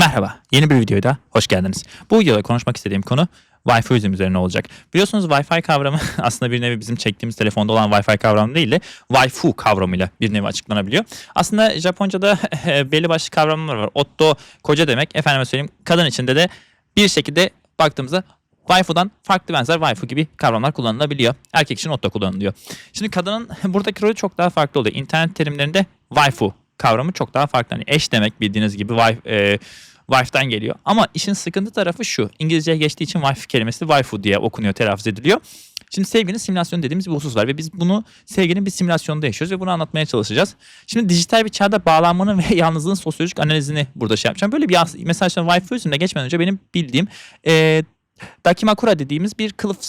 Merhaba, yeni bir videoya hoş geldiniz. Bu videoda konuşmak istediğim konu Wi-Fi üzerine olacak. Biliyorsunuz Wi-Fi kavramı aslında bir nevi bizim çektiğimiz telefonda olan Wi-Fi kavramı değil de Wi-Fu kavramıyla bir nevi açıklanabiliyor. Aslında Japonca'da belli başlı kavramlar var. Otto koca demek. Efendime söyleyeyim kadın içinde de bir şekilde baktığımızda Wi-Fi'den farklı benzer Wi-Fi gibi kavramlar kullanılabiliyor. Erkek için Otto kullanılıyor. Şimdi kadının buradaki rolü çok daha farklı oluyor. İnternet terimlerinde Wi-Fi kavramı çok daha farklı. Hani eş demek bildiğiniz gibi Wi e, Wi-Fi'den geliyor. Ama işin sıkıntı tarafı şu. İngilizceye geçtiği için Wi-Fi kelimesi Wi-Fi diye okunuyor, telaffuz ediliyor. Şimdi sevginin simülasyonu dediğimiz bir husus var ve biz bunu sevginin bir simülasyonunda yaşıyoruz ve bunu anlatmaya çalışacağız. Şimdi dijital bir çağda bağlanmanın ve yalnızlığın sosyolojik analizini burada şey yapacağım. Böyle bir mesela Wi-Fi üzerinde geçmeden önce benim bildiğim e, Dakimakura dediğimiz bir kılıf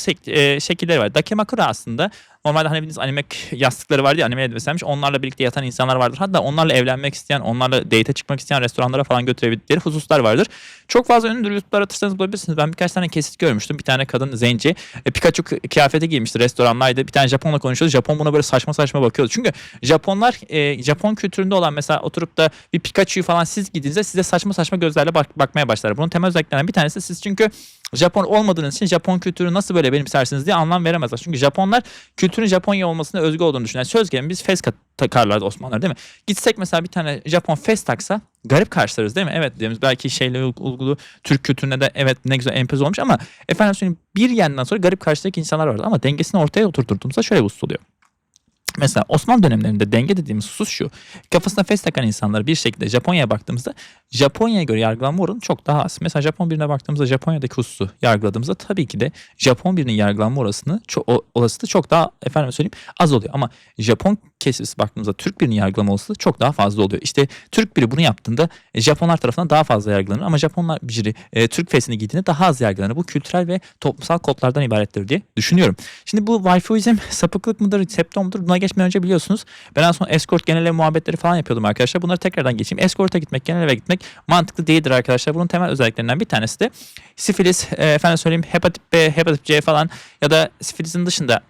şekilleri var. Dakimakura aslında normalde hani bildiğiniz anime yastıkları vardı ya anime beslenmiş. Onlarla birlikte yatan insanlar vardır. Hatta onlarla evlenmek isteyen, onlarla date çıkmak isteyen restoranlara falan götürebildikleri hususlar vardır. Çok fazla ünlüdür. YouTube'da aratırsanız bulabilirsiniz. Ben birkaç tane kesit görmüştüm. Bir tane kadın zenci e, Pikachu kıyafeti giymişti restoranlardaydı. Bir tane Japonla konuşuyordu. Japon buna böyle saçma saçma bakıyordu. Çünkü Japonlar e, Japon kültüründe olan mesela oturup da bir Pikachu'yu falan siz gidince size saçma saçma gözlerle bak- bakmaya başlar. Bunun temel özelliklerinden bir tanesi siz çünkü Japon olmadığınız için Japon kültürü nasıl böyle benimsersiniz diye anlam veremezler. Çünkü Japonlar kültürün Japonya olmasına özgü olduğunu düşünüyor. Söz gelimi biz fes takarlardı Osmanlılar değil mi? Gitsek mesela bir tane Japon fes taksa garip karşılarız değil mi? Evet diyoruz belki şeyle uygulu Türk kültürüne de evet ne güzel empoze olmuş ama efendim söyleyeyim bir yandan sonra garip karşıdaki insanlar vardı ama dengesini ortaya oturturduğumuzda şöyle oluyor. Mesela Osmanlı dönemlerinde denge dediğimiz husus şu. Kafasına fes takan insanlar bir şekilde Japonya'ya baktığımızda Japonya'ya göre yargılanma oranı çok daha az. Mesela Japon birine baktığımızda Japonya'daki hususu yargıladığımızda tabii ki de Japon birinin yargılanma olasılığı çok, olasılığı çok daha efendim söyleyeyim az oluyor. Ama Japon kesisi baktığımızda Türk birinin yargılama olasılığı çok daha fazla oluyor. İşte Türk biri bunu yaptığında Japonlar tarafından daha fazla yargılanır ama Japonlar biri e, Türk fesini giydiğinde daha az yargılanır. Bu kültürel ve toplumsal kodlardan ibarettir diye düşünüyorum. Şimdi bu Wi-Fi'izm sapıklık mıdır, septom mudur? Buna geçmeden önce biliyorsunuz ben en son escort genel muhabbetleri falan yapıyordum arkadaşlar. Bunları tekrardan geçeyim. Escort'a gitmek, genel gitmek mantıklı değildir arkadaşlar. Bunun temel özelliklerinden bir tanesi de sifilis, e, efendim söyleyeyim hepatit B, hepatit C falan ya da sifilisin dışında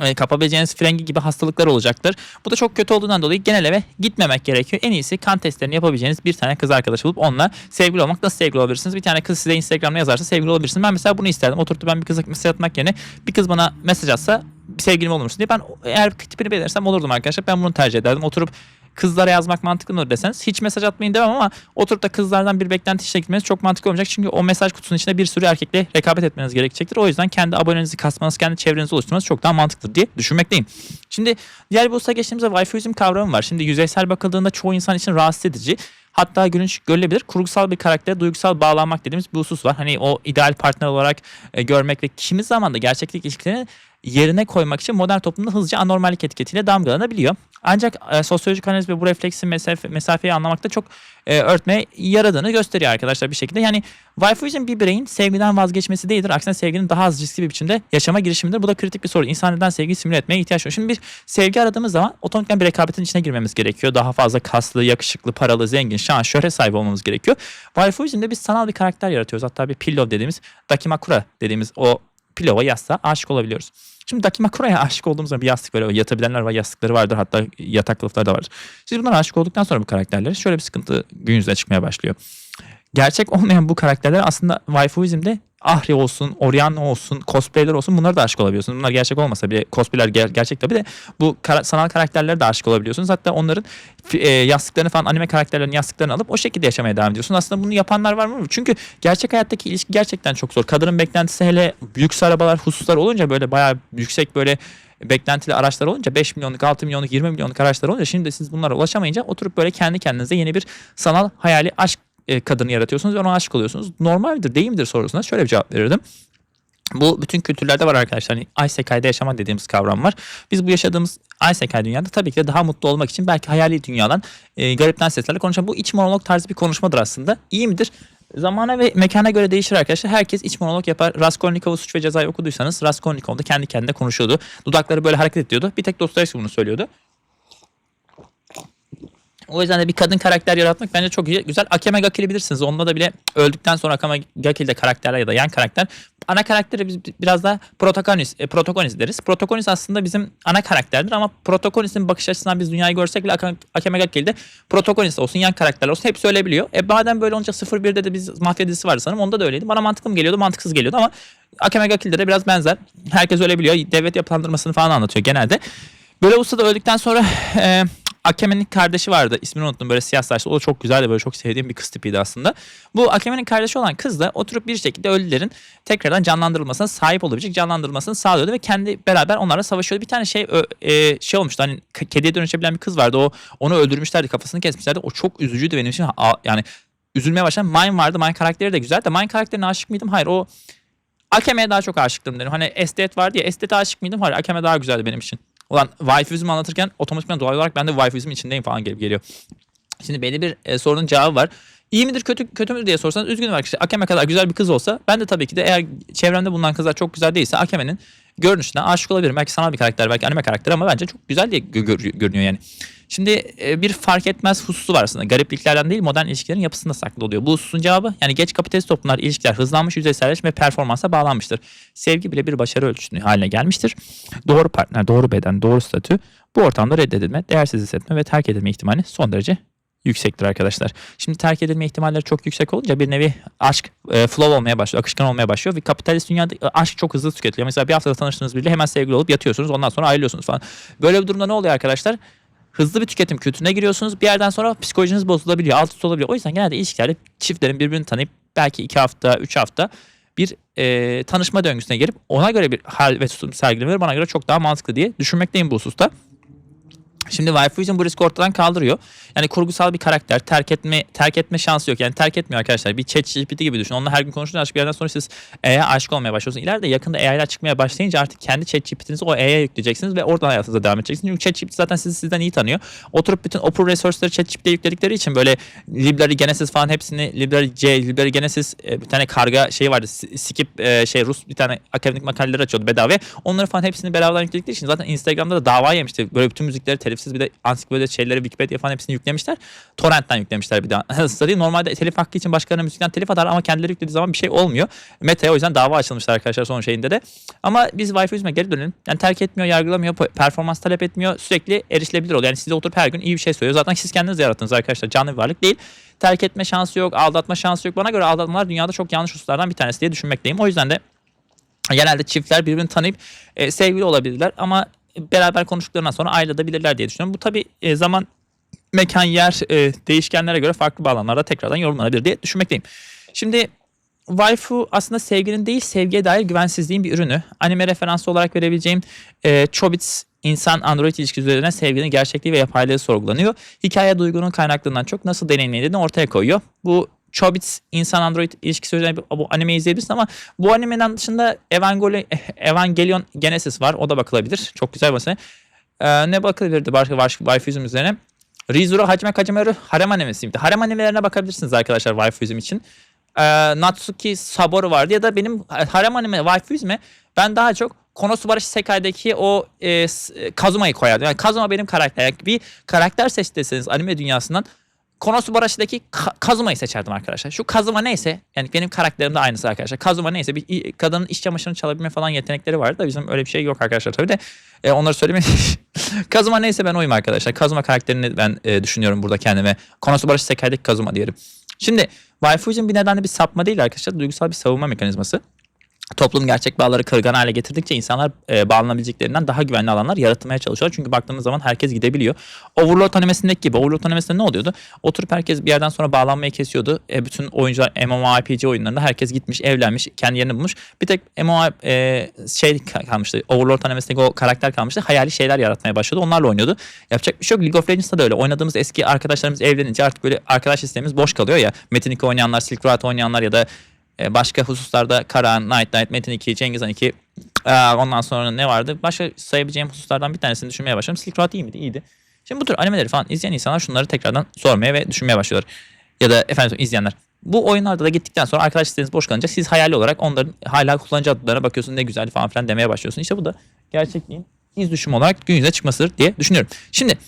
e, kapabileceğiniz frengi gibi hastalıklar olacaktır. Bu da çok kötü olduğundan dolayı genel eve gitmemek gerekiyor. En iyisi kan testlerini yapabileceğiniz bir tane kız arkadaş bulup onunla sevgili olmak nasıl sevgili olabilirsiniz? Bir tane kız size Instagram'da yazarsa sevgili olabilirsiniz. Ben mesela bunu isterdim. Oturup ben bir kıza mesaj atmak yerine bir kız bana mesaj atsa sevgilim olur musun diye ben eğer tipini beğenirsem olurdum arkadaşlar. Ben bunu tercih ederdim. Oturup kızlara yazmak mantıklı mıdır deseniz hiç mesaj atmayın demem ama oturup da kızlardan bir beklenti çekmeniz çok mantıklı olmayacak. Çünkü o mesaj kutusunun içinde bir sürü erkekle rekabet etmeniz gerekecektir. O yüzden kendi abonenizi kasmanız, kendi çevrenizi oluşturmanız çok daha mantıklıdır diye düşünmekteyim. Şimdi diğer bir usta geçtiğimizde Wi-Fi'izm kavramı var. Şimdi yüzeysel bakıldığında çoğu insan için rahatsız edici. Hatta gülünç görülebilir. Kurgusal bir karaktere duygusal bağlanmak dediğimiz bir husus var. Hani o ideal partner olarak e, görmek ve kimi zaman da gerçeklik ilişkilerini yerine koymak için modern toplumda hızlıca anormallik etiketiyle damgalanabiliyor. Ancak e, sosyolojik analiz ve bu refleksin mesafe, mesafeyi anlamakta çok e, örtmeye yaradığını gösteriyor arkadaşlar bir şekilde. Yani Wi-Fi bir bireyin sevgiden vazgeçmesi değildir. Aksine sevginin daha az riskli bir biçimde yaşama girişimidir. Bu da kritik bir soru. İnsan neden sevgiyi simüle etmeye ihtiyaç var? Şimdi bir sevgi aradığımız zaman otomatikman bir rekabetin içine girmemiz gerekiyor. Daha fazla kaslı, yakışıklı, paralı, zengin, şan, şöhret sahibi olmamız gerekiyor. Wi-Fi biz sanal bir karakter yaratıyoruz. Hatta bir pillow dediğimiz, dakimakura dediğimiz o pilova yastığa aşık olabiliyoruz. Şimdi Dakimakura'ya aşık olduğumuz zaman bir yastık böyle yatabilenler var yastıkları vardır hatta yatak kılıfları da vardır. Siz bunlara aşık olduktan sonra bu karakterlere şöyle bir sıkıntı gün yüzüne çıkmaya başlıyor. Gerçek olmayan bu karakterler aslında Waifuizm'de Ahri olsun, Orianna olsun, cosplayler olsun bunlara da aşık olabiliyorsunuz. Bunlar gerçek olmasa bile cosplayler ger- gerçek tabii de bu kara- sanal karakterlere de aşık olabiliyorsunuz. Hatta onların e, yastıklarını falan anime karakterlerin yastıklarını alıp o şekilde yaşamaya devam ediyorsunuz. Aslında bunu yapanlar var mı? Çünkü gerçek hayattaki ilişki gerçekten çok zor. Kadının beklentisi hele lüks arabalar, hususlar olunca böyle bayağı yüksek böyle beklentili araçlar olunca 5 milyonluk, 6 milyonluk, 20 milyonluk araçlar olunca şimdi siz bunlara ulaşamayınca oturup böyle kendi kendinize yeni bir sanal hayali aşk e, kadını yaratıyorsunuz ve ona aşık oluyorsunuz. Normaldir değil midir sorusuna şöyle bir cevap verirdim. Bu bütün kültürlerde var arkadaşlar. Hani Isekai'de yaşama dediğimiz kavram var. Biz bu yaşadığımız Isekai dünyada tabii ki de daha mutlu olmak için belki hayali dünyadan e, garipten seslerle konuşan bu iç monolog tarzı bir konuşmadır aslında. İyi midir? Zamana ve mekana göre değişir arkadaşlar. Herkes iç monolog yapar. Raskolnikov'u suç ve cezayı okuduysanız Raskolnikov da kendi kendine konuşuyordu. Dudakları böyle hareket ediyordu. Bir tek Dostoyevski bunu söylüyordu. O yüzden de bir kadın karakter yaratmak bence çok güzel. Akeme Gakil'i bilirsiniz. Onda da bile öldükten sonra Akeme Gakil'de karakterler ya da yan karakter. Ana karakteri biz biraz daha protagonist, e, protagonist deriz. Protagonist aslında bizim ana karakterdir ama protagonistin bakış açısından biz dünyayı görsek bile Aka- Akeme Gakil'de protagonist olsun, yan karakterler olsun hepsi ölebiliyor. E madem böyle olunca 01'de de biz mafya dizisi vardı sanırım. Onda da öyleydi. Bana mantıklı mı geliyordu, mantıksız geliyordu ama Akeme Gakil'de de biraz benzer. Herkes ölebiliyor. Devlet yapılandırmasını falan anlatıyor genelde. Böyle usta da öldükten sonra e, Akeme'nin kardeşi vardı. İsmini unuttum böyle siyah saçlı. O da çok güzeldi böyle çok sevdiğim bir kız tipiydi aslında. Bu Akeme'nin kardeşi olan kız da oturup bir şekilde ölülerin tekrardan canlandırılmasına sahip olabilecek canlandırılmasını sağlıyordu ve kendi beraber onlarla savaşıyordu. Bir tane şey e, şey olmuştu hani kediye dönüşebilen bir kız vardı. O onu öldürmüşlerdi kafasını kesmişlerdi. O çok üzücüydü benim için. Yani üzülmeye başladım. Mine vardı. Mine karakteri de güzel de Mine karakterine aşık mıydım? Hayır o Akeme'ye daha çok aşıktım dedim. Hani Estet var diye Estet'e aşık mıydım? Hayır Akeme daha güzeldi benim için. Ulan waifuzmu anlatırken otomatikman doğal olarak ben de waifuzmun içindeyim falan gelip geliyor. Şimdi belli bir e, sorunun cevabı var. İyi midir kötü kötü müdür diye sorsanız üzgünüm arkadaşlar. Akeme kadar güzel bir kız olsa ben de tabii ki de eğer çevremde bulunan kızlar çok güzel değilse Akeme'nin görünüşüne aşık olabilirim. Belki sanal bir karakter belki anime karakter ama bence çok güzel diye gö- gör- görünüyor yani. Şimdi e, bir fark etmez hususu var aslında. Garipliklerden değil modern ilişkilerin yapısında saklı oluyor. Bu hususun cevabı yani geç kapitalist toplumlar ilişkiler hızlanmış, yüzeyselleşmiş ve performansa bağlanmıştır. Sevgi bile bir başarı ölçüsü haline gelmiştir. Doğru partner, doğru beden, doğru statü bu ortamda reddedilme, değersiz hissetme ve terk edilme ihtimali son derece yüksektir arkadaşlar. Şimdi terk edilme ihtimalleri çok yüksek olunca bir nevi aşk e, flow olmaya başlıyor, akışkan olmaya başlıyor ve kapitalist dünyada e, aşk çok hızlı tüketiliyor. Mesela bir haftada tanıştığınız biriyle hemen sevgili olup yatıyorsunuz ondan sonra ayrılıyorsunuz falan. Böyle bir durumda ne oluyor arkadaşlar? Hızlı bir tüketim kültürüne giriyorsunuz. Bir yerden sonra psikolojiniz bozulabiliyor, alt üst olabiliyor. O yüzden genelde ilişkilerde çiftlerin birbirini tanıyıp belki iki hafta, üç hafta bir e, tanışma döngüsüne girip ona göre bir hal ve tutum sergilemeleri bana göre çok daha mantıklı diye düşünmekteyim bu hususta. Şimdi Wi-Fi bu riski ortadan kaldırıyor. Yani kurgusal bir karakter terk etme terk etme şansı yok. Yani terk etmiyor arkadaşlar. Bir chat GPT gibi düşün. Onunla her gün konuştuğunuz aşk bir yerden sonra siz AI'ye aşık olmaya başlıyorsunuz. İleride yakında AI'ler çıkmaya başlayınca artık kendi chat GPT'nizi o AI'ye yükleyeceksiniz ve oradan hayatınıza devam edeceksiniz. Çünkü chat GPT zaten sizi sizden iyi tanıyor. Oturup bütün open resource'ları chat GPT'ye yükledikleri için böyle Library Genesis falan hepsini Library C, Library Genesis e, bir tane karga şey vardı. Skip e, şey Rus bir tane akademik makaleleri açıyordu bedava. Onları falan hepsini bedavadan yükledikleri için zaten Instagram'da da dava yemişti. Böyle bütün müzikleri telifsiz bir de ansiklopedi şeyleri Wikipedia falan hepsini yüklemişler. Torrent'ten yüklemişler bir de. Diyeyim? Normalde telif hakkı için başkalarına müzikten telif atar ama kendileri yüklediği zaman bir şey olmuyor. Meta'ya o yüzden dava açılmışlar arkadaşlar son şeyinde de. Ama biz Wi-Fi yüzüme geri dönelim. Yani terk etmiyor, yargılamıyor, pe- performans talep etmiyor. Sürekli erişilebilir oluyor. Yani size oturup her gün iyi bir şey söylüyor. Zaten siz kendiniz yarattınız arkadaşlar. Canlı bir varlık değil. Terk etme şansı yok, aldatma şansı yok. Bana göre aldatmalar dünyada çok yanlış hususlardan bir tanesi diye düşünmekteyim. O yüzden de genelde çiftler birbirini tanıyıp e, sevgili olabilirler ama beraber konuştuklarından sonra ayrılabilirler diye düşünüyorum. Bu tabi zaman mekan yer e, değişkenlere göre farklı bağlamlarda tekrardan yorumlanabilir diye düşünmekteyim. Şimdi waifu aslında sevginin değil sevgiye dair güvensizliğin bir ürünü. Anime referansı olarak verebileceğim e, Chobits insan android ilişkisi üzerine sevginin gerçekliği ve yapaylığı sorgulanıyor. Hikaye duygunun kaynaklığından çok nasıl deneyimlediğini ortaya koyuyor. Bu Chobits insan android ilişkisi üzerine bu anime izleyebilirsin ama bu animeden dışında Evangelion, Evangelion Genesis var. O da bakılabilir. Çok güzel bir anime. Ee, ne bakılabilirdi başka Wi-Fi'zm üzerine? Rizuru Hajime Kajimaru harem animesiydi. Harem animelerine bakabilirsiniz arkadaşlar Wi-Fi'zm için. Ee, Natsuki Saboru vardı ya da benim harem anime Wi-Fi'zme ben daha çok Konosuba Sekai'deki o e, e, Kazuma'yı koyardım. Yani Kazuma benim karakter. Yani bir karakter seç deseniz anime dünyasından Konosubaraşı'daki Ka- Kazuma'yı seçerdim arkadaşlar. Şu Kazuma neyse yani benim karakterim de aynısı arkadaşlar. Kazuma neyse bir kadının iş çamaşırını çalabilme falan yetenekleri vardı da bizim öyle bir şey yok arkadaşlar tabii de e, onları söylemeyin. Kazuma neyse ben oyum arkadaşlar. Kazuma karakterini ben e, düşünüyorum burada kendime. Konosubaraşı Sekai'deki Kazuma diyelim. Şimdi Waifu'cun bir nedenle bir sapma değil arkadaşlar. Duygusal bir savunma mekanizması. Toplum gerçek bağları kırgan hale getirdikçe insanlar e, bağlanabileceklerinden daha güvenli alanlar yaratmaya çalışıyorlar. Çünkü baktığımız zaman herkes gidebiliyor. Overlord animesindeki gibi. Overlord animesinde ne oluyordu? Oturup herkes bir yerden sonra bağlanmayı kesiyordu. E, bütün oyuncular MMORPG oyunlarında herkes gitmiş, evlenmiş, kendi yerini bulmuş. Bir tek MMO e, şey kalmıştı. Overlord animesindeki o karakter kalmıştı. Hayali şeyler yaratmaya başladı. Onlarla oynuyordu. Yapacak bir şey yok. League of Legends'da da öyle. Oynadığımız eski arkadaşlarımız evlenince artık böyle arkadaş listemiz boş kalıyor ya. Metin 2 oynayanlar, Silk Road oynayanlar ya da e, başka hususlarda Karahan, Night Knight, Metin 2, Cengiz Han 2 aa, ondan sonra ne vardı? Başka sayabileceğim hususlardan bir tanesini düşünmeye başladım. Silk Road iyi miydi? İyiydi. Şimdi bu tür animeleri falan izleyen insanlar şunları tekrardan sormaya ve düşünmeye başlıyorlar. Ya da efendim izleyenler. Bu oyunlarda da gittikten sonra arkadaş listeniz boş kalınca siz hayali olarak onların hala kullanıcı adlarına bakıyorsun ne güzel falan filan demeye başlıyorsun. İşte bu da gerçekliğin iz düşümü olarak gün yüzüne çıkmasıdır diye düşünüyorum. Şimdi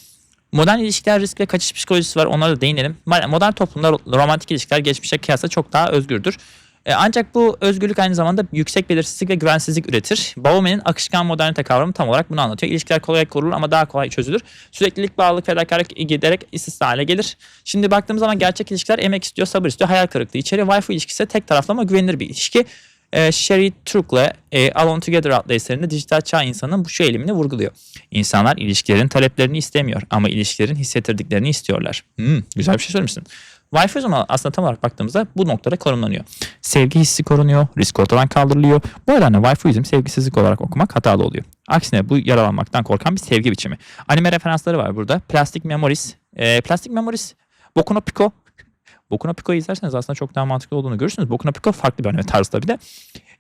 Modern ilişkiler risk ve kaçış psikolojisi var. Onlara da değinelim. Modern toplumda ro- romantik ilişkiler geçmişe kıyasla çok daha özgürdür. E, ancak bu özgürlük aynı zamanda yüksek belirsizlik ve güvensizlik üretir. Bauman'in akışkan modernite kavramı tam olarak bunu anlatıyor. İlişkiler kolay kurulur ama daha kolay çözülür. Süreklilik, bağlılık, fedakarlık giderek istisna hale gelir. Şimdi baktığımız zaman gerçek ilişkiler emek istiyor, sabır istiyor, hayal kırıklığı içeriyor. Wi-Fi ilişkisi tek taraflı ama güvenilir bir ilişki. E, Sherry Turk'la e, Alone Together adlı eserinde dijital çağ insanının bu şu eğilimini vurguluyor. İnsanlar ilişkilerin taleplerini istemiyor ama ilişkilerin hissettirdiklerini istiyorlar. Hmm, güzel bir şey söylemişsin. Wi-Fi o zaman aslında tam olarak baktığımızda bu noktada konumlanıyor. Sevgi hissi korunuyor, risk ortadan kaldırılıyor. Bu nedenle Wi-Fi'izm sevgisizlik olarak okumak hatalı oluyor. Aksine bu yaralanmaktan korkan bir sevgi biçimi. Anime referansları var burada. Plastic Memories, e, Plastic Memories, Boku no Pico. Boku no Pico'yu izlerseniz aslında çok daha mantıklı olduğunu görürsünüz. Boku no Pico farklı bir anime tarzı tabii de.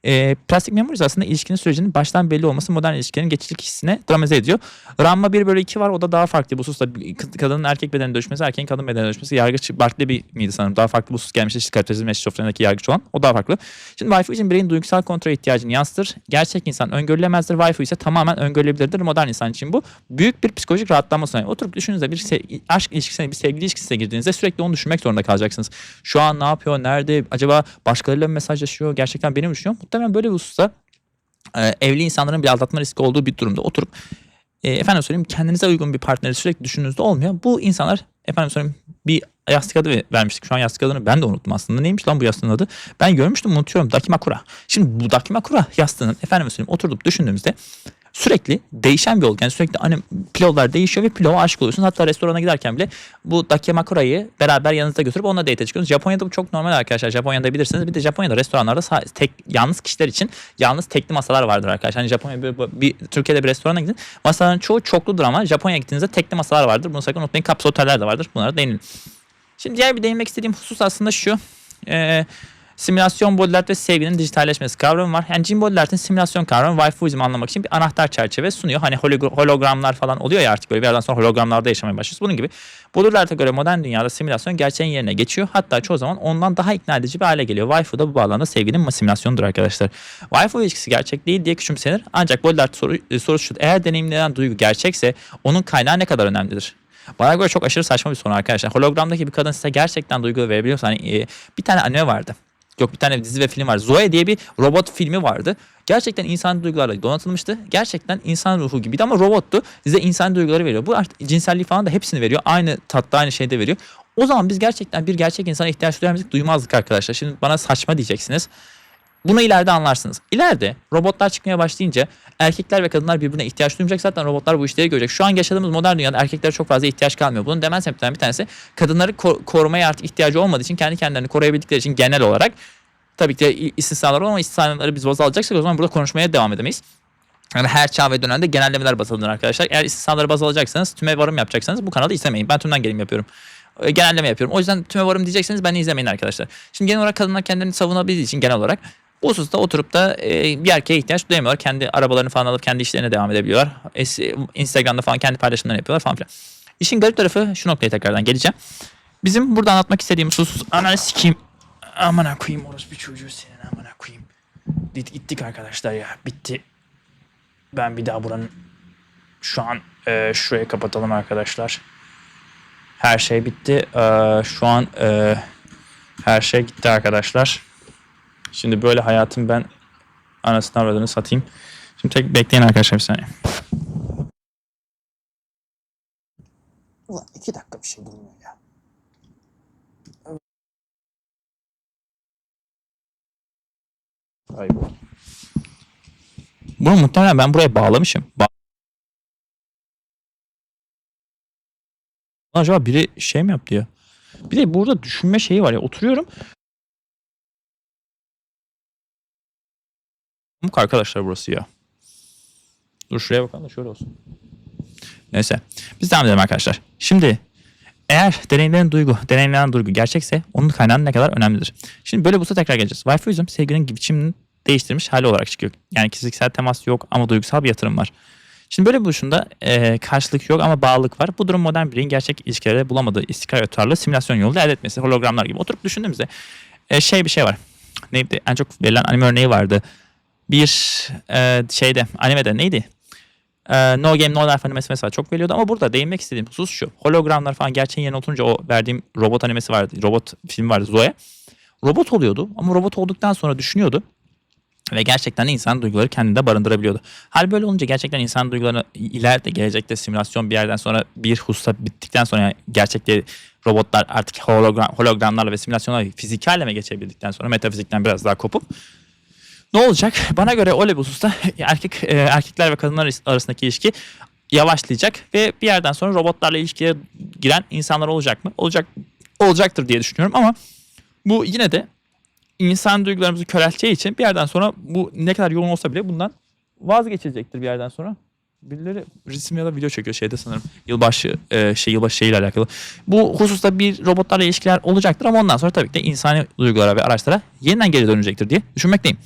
E, Plastic Memories aslında ilişkinin sürecinin baştan belli olması modern ilişkilerin geçicilik hissine dramatize ediyor. Ranma 1 bölü 2 var. O da daha farklı bu hususta. Kadının erkek bedenine dönüşmesi, erkeğin kadın bedenine dönüşmesi. Yargıç Bartley bir miydi sanırım? Daha farklı bu husus gelmişti. İşte kapitalizm ve şizofrenideki yargıç olan. O daha farklı. Şimdi Wi-Fi için bireyin duygusal kontrol ihtiyacını yansıtır. Gerçek insan öngörülemezdir. Wi-Fi ise tamamen öngörülebilirdir. Modern insan için bu büyük bir psikolojik rahatlama sunuyor. Oturup düşününüzde bir aşk ilişkisine, bir sevgili ilişkisine girdiğinizde sürekli onu düşünmek zorunda kalacaksınız. Şu an ne yapıyor, nerede, acaba başkalarıyla mı mesajlaşıyor, gerçekten beni mi düşünüyor? Muhtemelen böyle bir hususta e, evli insanların bir aldatma riski olduğu bir durumda oturup e, efendim söyleyeyim kendinize uygun bir partneri sürekli düşündüğünüzde olmuyor. Bu insanlar efendim söyleyeyim bir yastık adı vermiştik. Şu an yastık adını ben de unuttum aslında. Neymiş lan bu yastığın adı? Ben görmüştüm unutuyorum. Dakimakura. Şimdi bu Dakimakura yastığının efendim söyleyeyim oturup düşündüğümüzde sürekli değişen bir olgu. Yani sürekli hani pilavlar değişiyor ve pilava aşık oluyorsun. Hatta restorana giderken bile bu Dakimakura'yı beraber yanınızda götürüp onunla date çıkıyorsunuz. Japonya'da bu çok normal arkadaşlar. Japonya'da bilirsiniz. Bir de Japonya'da restoranlarda tek yalnız kişiler için yalnız tekli masalar vardır arkadaşlar. Hani Japonya bir, bir- Türkiye'de bir restorana gidin. Masaların çoğu çokludur ama Japonya'ya gittiğinizde tekli masalar vardır. Bunu sakın unutmayın. Kapsül oteller de vardır. Bunlara değinin. Şimdi diğer bir değinmek istediğim husus aslında şu. Ee, simülasyon body'ler ve sevginin dijitalleşmesi kavramı var. Yani Jim Baudrillard'in simülasyon kavramı Wi-Fi'izmi anlamak için bir anahtar çerçeve sunuyor. Hani hologra- hologramlar falan oluyor ya artık böyle bir yerden sonra hologramlarda yaşamaya başlıyoruz. Bunun gibi. Baudrillard'a göre modern dünyada simülasyon gerçeğin yerine geçiyor. Hatta çoğu zaman ondan daha ikna edici bir hale geliyor. Wi-Fi da bu bağlamda sevginin simülasyonudur arkadaşlar. Wi-Fi ilişkisi gerçek değil diye küçümsenir. Ancak Baudrillard soru, e, şu. Eğer deneyimlenen duygu gerçekse onun kaynağı ne kadar önemlidir? Bana göre çok aşırı saçma bir soru arkadaşlar. Hologramdaki bir kadın size gerçekten duygu verebiliyorsa hani e, bir tane anime vardı. Yok bir tane dizi ve film var. Zoe diye bir robot filmi vardı. Gerçekten insan duygularla donatılmıştı. Gerçekten insan ruhu gibiydi ama robottu. Size insan duyguları veriyor. Bu artık cinselliği falan da hepsini veriyor. Aynı tatta aynı şeyde veriyor. O zaman biz gerçekten bir gerçek insana ihtiyaç duyar mıydık? Duymazdık arkadaşlar. Şimdi bana saçma diyeceksiniz. Bunu ileride anlarsınız. İleride robotlar çıkmaya başlayınca erkekler ve kadınlar birbirine ihtiyaç duymayacak. Zaten robotlar bu işleri görecek. Şu an yaşadığımız modern dünyada erkeklere çok fazla ihtiyaç kalmıyor. Bunun temel sebeplerinden bir tanesi kadınları ko- korumaya artık ihtiyacı olmadığı için kendi kendilerini koruyabildikleri için genel olarak tabii ki istisnalar var ama istisnaları biz baz alacaksak o zaman burada konuşmaya devam edemeyiz. Yani her çağ ve dönemde genellemeler baz alınır arkadaşlar. Eğer istisnaları baz alacaksanız tüme varım yapacaksanız bu kanalı izlemeyin. Ben tümden gelim yapıyorum. E, Genelleme yapıyorum. O yüzden tüme varım diyecekseniz beni izlemeyin arkadaşlar. Şimdi genel olarak kadınlar kendilerini savunabildiği için genel olarak bu hususta oturup da e, bir erkeğe ihtiyaç duyamıyorlar. Kendi arabalarını falan alıp kendi işlerine devam edebiliyorlar. Instagram'da falan kendi paylaşımlarını yapıyorlar falan filan. İşin garip tarafı şu noktaya tekrardan geleceğim. Bizim burada anlatmak istediğimiz husus ananı sikeyim. Amına koyayım bir çocuğu senin amına koyayım. Git- Gittik arkadaşlar ya bitti. Ben bir daha buranın şu an e, şurayı kapatalım arkadaşlar. Her şey bitti. E, şu an e, her şey gitti arkadaşlar. Şimdi böyle hayatım ben anasını avradını satayım. Şimdi tek bekleyin arkadaşlar bir saniye. Ulan iki dakika bir şey durmuyor ya. Ay bu. Bunu muhtemelen ben buraya bağlamışım. Ba- Acaba biri şey mi yaptı ya? Bir de burada düşünme şeyi var ya. Oturuyorum. Pamuk arkadaşlar burası ya. Dur şuraya bakalım da şöyle olsun. Neyse. Biz devam edelim arkadaşlar. Şimdi eğer deneyimlenen duygu, deneyimlenen duygu gerçekse onun kaynağı ne kadar önemlidir. Şimdi böyle bulsa tekrar geleceğiz. Wi-Fi'izm sevginin biçimini değiştirmiş hali olarak çıkıyor. Yani fiziksel temas yok ama duygusal bir yatırım var. Şimdi böyle buluşunda e, karşılık yok ama bağlılık var. Bu durum modern bireyin gerçek ilişkilerde bulamadığı istikrar ve tutarlı simülasyon yoluyla elde etmesi. Hologramlar gibi. Oturup düşündüğümüzde e, şey bir şey var. Neydi? En çok verilen anime örneği vardı. Bir e, şeyde animede neydi? Ee, no Game No Life animesi mesela çok veriyordu ama burada değinmek istediğim husus şu. Hologramlar falan gerçeğin yerine oturunca o verdiğim robot animesi vardı. Robot film vardı Zoe. Robot oluyordu ama robot olduktan sonra düşünüyordu. Ve gerçekten insan duyguları kendinde barındırabiliyordu. Hal böyle olunca gerçekten insan duygularını ileride gelecekte simülasyon bir yerden sonra bir hususta bittikten sonra yani gerçekte robotlar artık hologram, hologramlarla ve simülasyonlarla fizik haleme geçebildikten sonra metafizikten biraz daha kopup ne olacak? Bana göre öyle bir hususta erkek e, erkekler ve kadınlar arasındaki ilişki yavaşlayacak ve bir yerden sonra robotlarla ilişkiye giren insanlar olacak mı? Olacak olacaktır diye düşünüyorum ama bu yine de insan duygularımızı körelteceği için bir yerden sonra bu ne kadar yoğun olsa bile bundan vazgeçilecektir bir yerden sonra. Birileri resim ya da video çekiyor şeyde sanırım. Yılbaşı e, şey yılbaşı şeyiyle alakalı. Bu hususta bir robotlarla ilişkiler olacaktır ama ondan sonra tabii ki de insani duygulara ve araçlara yeniden geri dönecektir diye düşünmekteyim.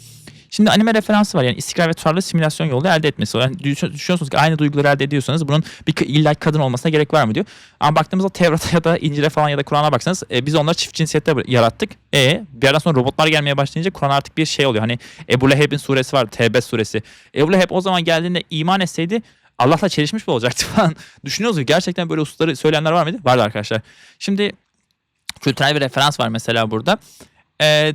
Şimdi anime referansı var yani istikrar ve tutarlı simülasyon yolu elde etmesi. Yani düşünüyorsunuz ki aynı duyguları elde ediyorsanız bunun bir illa kadın olmasına gerek var mı diyor. Ama baktığımızda Tevrat'a ya da İncil'e falan ya da Kur'an'a baksanız e, biz onları çift cinsiyette yarattık. E bir yerden sonra robotlar gelmeye başlayınca Kur'an artık bir şey oluyor. Hani Ebu Leheb'in suresi var Tevbe suresi. Ebu Leheb o zaman geldiğinde iman etseydi Allah'la çelişmiş mi olacaktı falan. Düşünüyoruz ki gerçekten böyle ustaları söyleyenler var mıydı? Vardı arkadaşlar. Şimdi kültürel bir referans var mesela burada. Eee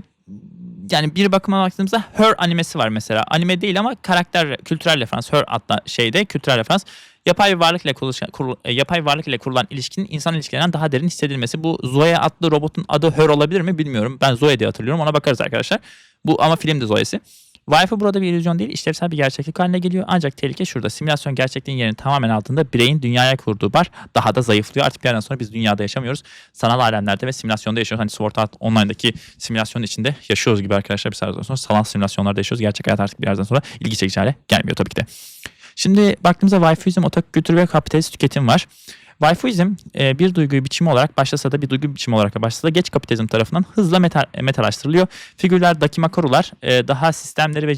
yani bir bakıma baktığımızda Her animesi var mesela. Anime değil ama karakter kültürel referans. Her adlı şeyde kültürel referans. Yapay varlık ile kuruluşan, kurul, e, yapay varlık kurulan ilişkinin insan ilişkilerinden daha derin hissedilmesi. Bu Zoe adlı robotun adı Her olabilir mi bilmiyorum. Ben Zoe diye hatırlıyorum. Ona bakarız arkadaşlar. Bu ama filmde Zoe'si. Wi-Fi burada bir illüzyon değil, işlevsel bir gerçeklik haline geliyor. Ancak tehlike şurada. Simülasyon gerçekliğin yerini tamamen altında bireyin dünyaya kurduğu bar daha da zayıflıyor. Artık bir yerden sonra biz dünyada yaşamıyoruz. Sanal alemlerde ve simülasyonda yaşıyoruz. Hani Sword Art Online'daki simülasyon içinde yaşıyoruz gibi arkadaşlar bir yerden sonra. Sanal simülasyonlarda yaşıyoruz. Gerçek hayat artık bir yerden sonra ilgi çekici hale gelmiyor tabii ki de. Şimdi baktığımızda Wi-Fi'izm, otak kültürü ve kapitalist tüketim var. Wi-Fi'izm e, bir duyguyu biçimi olarak başlasa da bir duygu biçimi olarak başlasa da geç kapitalizm tarafından hızla metal, metalaştırılıyor. Figürler, dakimakorular, e, daha sistemleri ve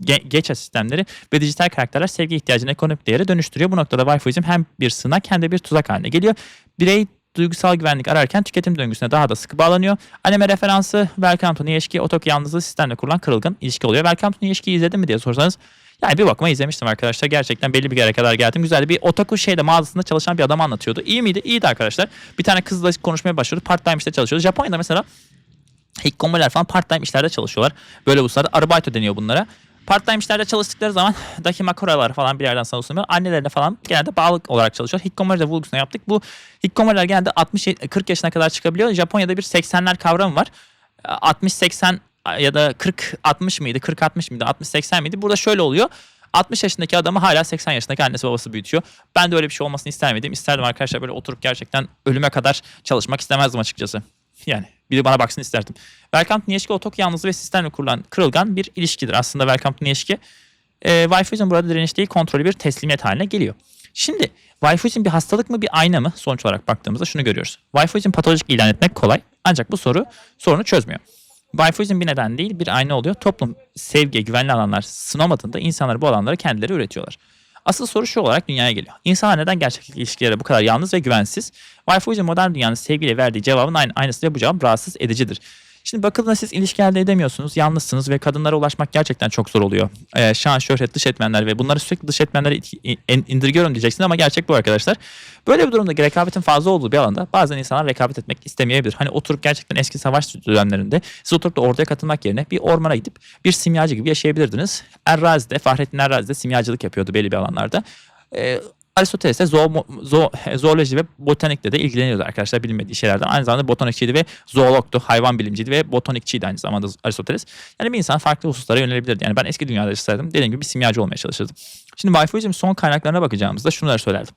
ge, geç sistemleri ve dijital karakterler sevgi ihtiyacını ekonomik değere dönüştürüyor. Bu noktada Wi-Fi'izm hem bir sınak hem de bir tuzak haline geliyor. Birey duygusal güvenlik ararken tüketim döngüsüne daha da sıkı bağlanıyor. Anime referansı Welcome to Niyeshki otok yalnızlığı sistemle kurulan kırılgan ilişki oluyor. Welcome to Niyeshki'yi izledin mi diye sorsanız yani bir bakıma izlemiştim arkadaşlar. Gerçekten belli bir yere kadar geldim. Güzel bir otaku şeyde mağazasında çalışan bir adam anlatıyordu. İyi miydi? İyiydi arkadaşlar. Bir tane kızla konuşmaya başlıyordu. Part time işte çalışıyordu. Japonya'da mesela Hikkomoler falan part time işlerde çalışıyorlar. Böyle bu sırada Arbaito deniyor bunlara. Part time işlerde çalıştıkları zaman daki makuralar falan bir yerden sağ olsun annelerine falan genelde bağlı olarak çalışıyor. Hikkomore'de Vulgus'una yaptık. Bu Hikkomore'ler genelde 60 40 yaşına kadar çıkabiliyor. Japonya'da bir 80'ler kavramı var. 60-80 ya da 40-60 mıydı 40-60 mıydı 60-80 miydi burada şöyle oluyor 60 yaşındaki adamı hala 80 yaşındaki annesi babası büyütüyor. Ben de öyle bir şey olmasını ister İsterdim arkadaşlar böyle oturup gerçekten ölüme kadar çalışmak istemezdim açıkçası. Yani biri bana baksın isterdim. Welcome to Niyeshki otok yalnızlığı ve sistemle kurulan kırılgan bir ilişkidir. Aslında Welcome to Niyeshki e, Wi-Fi'nin burada direniş değil kontrolü bir teslimiyet haline geliyor. Şimdi Wi-Fi bir hastalık mı bir ayna mı sonuç olarak baktığımızda şunu görüyoruz. Wi-Fi patolojik ilan etmek kolay ancak bu soru sorunu çözmüyor. Wi-Fi bir neden değil bir ayna oluyor. Toplum sevgi, güvenli alanlar sınamadığında insanlar bu alanları kendileri üretiyorlar. Asıl soru şu olarak dünyaya geliyor. İnsanlar neden gerçeklik ilişkileri bu kadar yalnız ve güvensiz? Wi-Fi modern dünyanın sevgiyle verdiği cevabın aynı, aynısı ve bu cevap rahatsız edicidir. Şimdi bakıldığında siz ilişki elde edemiyorsunuz, yalnızsınız ve kadınlara ulaşmak gerçekten çok zor oluyor. Ee, şan, şöhret, dış etmenler ve bunları sürekli dış etmenlere indirgiyorum diyeceksiniz ama gerçek bu arkadaşlar. Böyle bir durumda rekabetin fazla olduğu bir alanda bazen insanlar rekabet etmek istemeyebilir. Hani oturup gerçekten eski savaş dönemlerinde siz oturup da orduya katılmak yerine bir ormana gidip bir simyacı gibi yaşayabilirdiniz. Errazi'de, Fahrettin Errazi'de simyacılık yapıyordu belli bir alanlarda. Ee, Aristoteles de zoo, zoo, zooloji ve botanikle de ilgileniyordu arkadaşlar bilinmediği şeylerden. Aynı zamanda botanikçiydi ve zoologtu, hayvan bilimciydi ve botanikçiydi aynı zamanda Aristoteles. Yani bir insan farklı hususlara yönelebilirdi. Yani ben eski dünyada yaşasaydım dediğim gibi bir simyacı olmaya çalışırdım. Şimdi Wi-Fi'cim son kaynaklarına bakacağımızda şunları söylerdim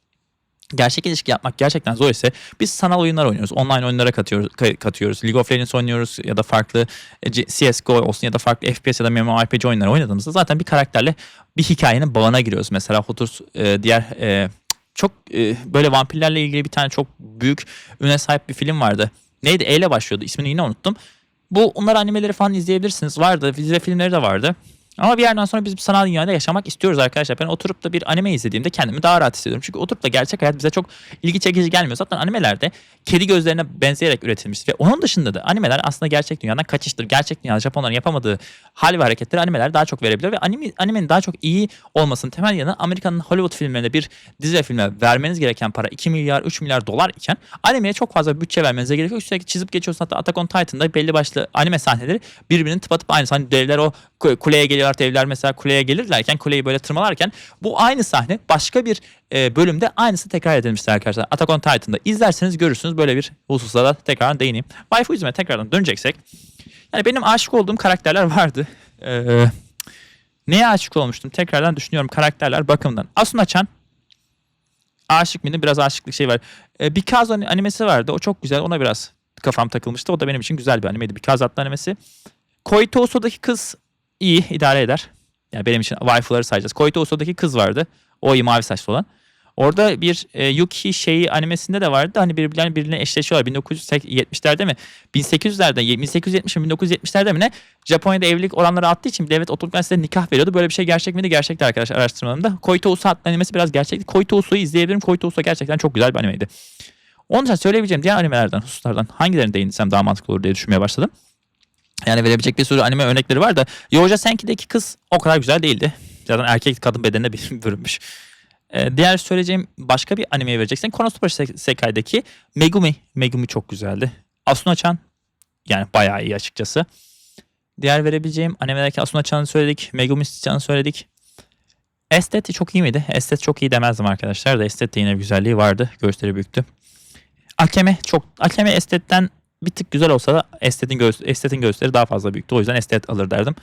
gerçek ilişki yapmak gerçekten zor ise biz sanal oyunlar oynuyoruz. Online oyunlara katıyoruz, katıyoruz. League of Legends oynuyoruz ya da farklı e, CSGO olsun ya da farklı FPS ya da MMORPG oyunları oynadığımızda zaten bir karakterle bir hikayenin bağına giriyoruz. Mesela Hotus e, diğer e, çok böyle vampirlerle ilgili bir tane çok büyük üne sahip bir film vardı. Neydi? E ile başlıyordu. İsmini yine unuttum. Bu onlar animeleri falan izleyebilirsiniz. Vardı. Dizi filmleri de vardı. Ama bir yerden sonra biz bu sanal dünyada yaşamak istiyoruz arkadaşlar. Ben oturup da bir anime izlediğimde kendimi daha rahat hissediyorum. Çünkü oturup da gerçek hayat bize çok ilgi çekici gelmiyor. Zaten animelerde kedi gözlerine benzeyerek üretilmiş. Ve onun dışında da animeler aslında gerçek dünyadan kaçıştır. Gerçek dünyada Japonların yapamadığı hal ve hareketleri animeler daha çok verebiliyor. Ve anime, animenin daha çok iyi olmasının temel yanı Amerika'nın Hollywood filmlerinde bir dizi ve filme vermeniz gereken para 2 milyar 3 milyar dolar iken animeye çok fazla bütçe vermenize gerek yok. Sürekli çizip geçiyorsun. Hatta Attack on Titan'da belli başlı anime sahneleri birbirinin tıpatıp aynısı. Hani devler o ku- kuleye geliyorlar devler mesela kuleye gelirlerken kuleyi böyle tırmalarken bu aynı sahne başka bir e, bölümde aynısı tekrar edilmiştir arkadaşlar. Attack on Titan'da izlerseniz görürsünüz böyle bir hususa da tekrar değineyim. Waifu yüzüme tekrardan döneceksek yani benim aşık olduğum karakterler vardı. Ee, neye aşık olmuştum? Tekrardan düşünüyorum karakterler bakımından. Asuna Chan aşık mıydı? Biraz aşıklık şey var. Ee, Because animesi vardı. O çok güzel. Ona biraz kafam takılmıştı. O da benim için güzel bir animeydi. Because adlı animesi. Koito Oso'daki kız iyi idare eder. Yani benim için waifuları sayacağız. Koito Oso'daki kız vardı. O iyi mavi saçlı olan. Orada bir e, Yuki şeyi animesinde de vardı. Hani birbirlerine birbirine eşleşiyorlar. 1970'lerde mi? 1800'lerde, 1870 mi 1970'lerde mi ne? Japonya'da evlilik oranları arttığı için devlet otomatikman size nikah veriyordu. Böyle bir şey gerçek miydi? Gerçekti arkadaşlar araştırmalarımda. Koito Uso adlı animesi biraz gerçekti. Koito Uso'yu izleyebilirim. Koito Uso gerçekten çok güzel bir animeydi. Onun için söyleyebileceğim diğer animelerden, hususlardan hangilerine değinsem daha mantıklı olur diye düşünmeye başladım. Yani verebilecek bir sürü anime örnekleri var da Yoja Senki'deki kız o kadar güzel değildi. Zaten erkek kadın bedenine bürünmüş. Ee, diğer söyleyeceğim başka bir animeye vereceksen Konosuba Sek- Sekai'deki Megumi. Megumi çok güzeldi. Asuna-chan yani bayağı iyi açıkçası. Diğer verebileceğim animedeki Asuna-chan'ı söyledik. Megumi-chan'ı söyledik. Estet çok iyi miydi? Estet çok iyi demezdim arkadaşlar da Estet de yine bir güzelliği vardı. Göğüsleri büyüktü. Akeme çok Akeme Estet'ten bir tık güzel olsa da Estet'in göğüs, Estet'in göğüsleri daha fazla büyüktü. O yüzden Estet alır derdim.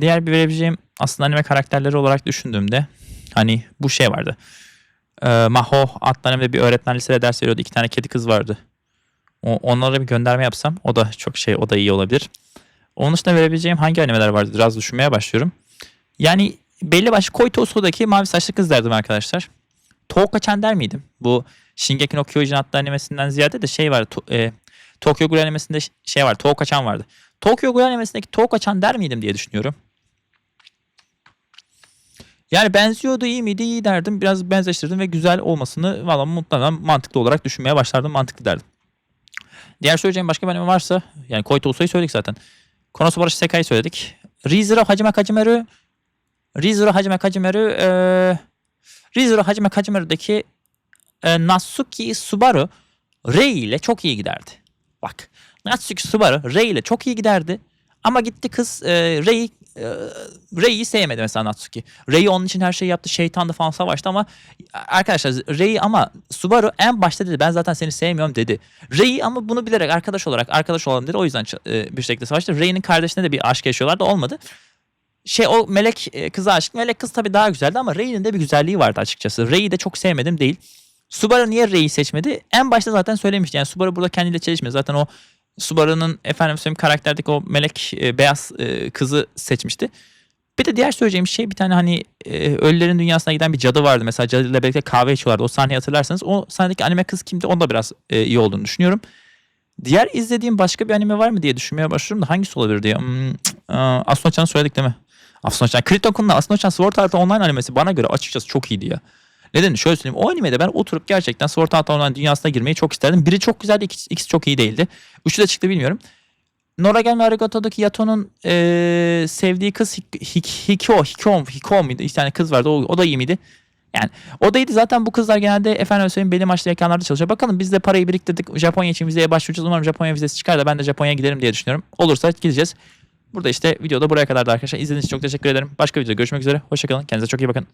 Diğer bir verebileceğim aslında anime karakterleri olarak düşündüğümde hani bu şey vardı. Ee, Maho adlı animede bir öğretmen lisede ders veriyordu. İki tane kedi kız vardı. O, onlara bir gönderme yapsam o da çok şey o da iyi olabilir. Onun dışında verebileceğim hangi animeler vardı biraz düşünmeye başlıyorum. Yani belli başlı Koito Uso'daki mavi saçlı kız derdim arkadaşlar. Touka-chan der miydim? Bu Shingeki no Kyojin adlı animesinden ziyade de şey var. To, e, Tokyo Ghoul animesinde şey var. Touka-chan vardı. Tokyo Ghoul animesindeki Touka-chan der miydim diye düşünüyorum. Yani benziyordu iyi miydi iyi derdim. Biraz benzeştirdim ve güzel olmasını valla muhtemelen mantıklı olarak düşünmeye başlardım. Mantıklı derdim. Diğer söyleyeceğim başka bir anime varsa yani Koito Uso'yu söyledik zaten. Konosuba Sekai'yi söyledik. Rizuro Hajime Kajimeru Rizuro Hajime Kajimeru eee Rizuro Hajime Kajimeru'daki e, Natsuki Subaru Rei ile çok iyi giderdi. Bak Natsuki Subaru Rei ile çok iyi giderdi. Ama gitti kız e, Rei e, Rei'yi sevmedi mesela Natsuki. Rei onun için her şeyi yaptı. Şeytanla falan savaştı ama arkadaşlar Rei ama Subaru en başta dedi ben zaten seni sevmiyorum dedi. Rei ama bunu bilerek arkadaş olarak arkadaş olalım dedi. O yüzden e, bir şekilde savaştı. Rei'nin kardeşine de bir aşk yaşıyorlar da olmadı. Şey o melek e, kıza aşık. Melek kız tabii daha güzeldi ama Rei'nin de bir güzelliği vardı açıkçası. Rei'yi de çok sevmedim değil. Subaru niye Rei'yi seçmedi? En başta zaten söylemişti. Yani Subaru burada kendiyle çelişmiyor. Zaten o Subaru'nun efendim söyleyeyim karakterdeki o melek e, beyaz e, kızı seçmişti. Bir de diğer söyleyeceğim şey bir tane hani e, ölülerin dünyasına giden bir cadı vardı. Mesela cadıyla birlikte kahve içiyorlardı. O sahneyi hatırlarsanız o sahnedeki anime kız kimdi? Onu da biraz e, iyi olduğunu düşünüyorum. Diğer izlediğim başka bir anime var mı diye düşünmeye başlıyorum da hangisi olabilir diye. Hmm, Asuna-chan'ı söyledik değil mi? Asuna-chan. Kritokun'la Asuna-chan Sword Art Online animesi bana göre açıkçası çok iyiydi ya. Neden? Şöyle söyleyeyim. O animede ben oturup gerçekten Sword Art Online dünyasına girmeyi çok isterdim. Biri çok güzeldi, ikisi, ikisi çok iyi değildi. Üçü de çıktı bilmiyorum. Noragen ve Arigado'daki Yato'nun eee, sevdiği kız Hik- Hik- Hiko, Hiko, muydu? İki tane kız vardı. O, o da iyi miydi? Yani o da iyiydi. Zaten bu kızlar genelde efendim söyleyeyim belli maçlı ekranlarda çalışıyor. Bakalım biz de parayı biriktirdik. Japonya için vizeye başvuracağız. Umarım Japonya vizesi çıkar da ben de Japonya'ya giderim diye düşünüyorum. Olursa gideceğiz. Burada işte videoda buraya kadar da arkadaşlar. İzlediğiniz için çok teşekkür ederim. Başka videoda görüşmek üzere. Hoşçakalın. Kendinize çok iyi bakın.